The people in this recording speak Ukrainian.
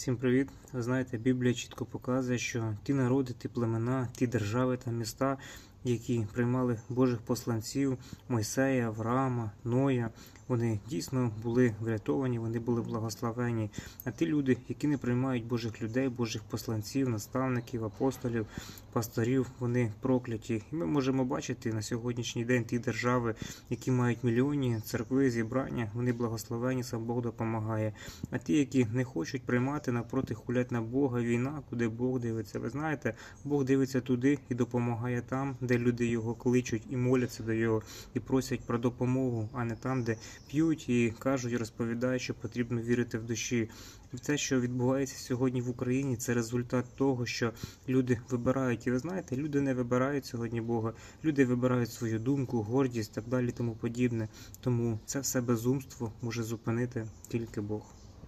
Всім привіт! Ви знаєте, Біблія чітко показує, що ті народи, ті племена, ті держави та міста, які приймали Божих посланців, Мойсея, Авраама, Ноя, вони дійсно були врятовані, вони були благословені. А ті люди, які не приймають Божих людей, Божих посланців, наставників, апостолів, пасторів, вони прокляті. І ми можемо бачити на сьогоднішній день ті держави, які мають мільйонні церкви, зібрання, вони благословені, сам Бог допомагає. А ті, які не хочуть приймати напроти хулять на Бога, війна, куди Бог дивиться. Ви знаєте, Бог дивиться туди і допомагає там, де люди його кличуть і моляться до його, і просять про допомогу, а не там, де п'ють і кажуть, розповідають, що потрібно вірити в душі. Це, що відбувається сьогодні в Україні, це результат того, що люди вибирають. І ви знаєте, люди не вибирають сьогодні Бога, люди вибирають свою думку, гордість так далі, тому подібне. Тому це все безумство може зупинити тільки Бог.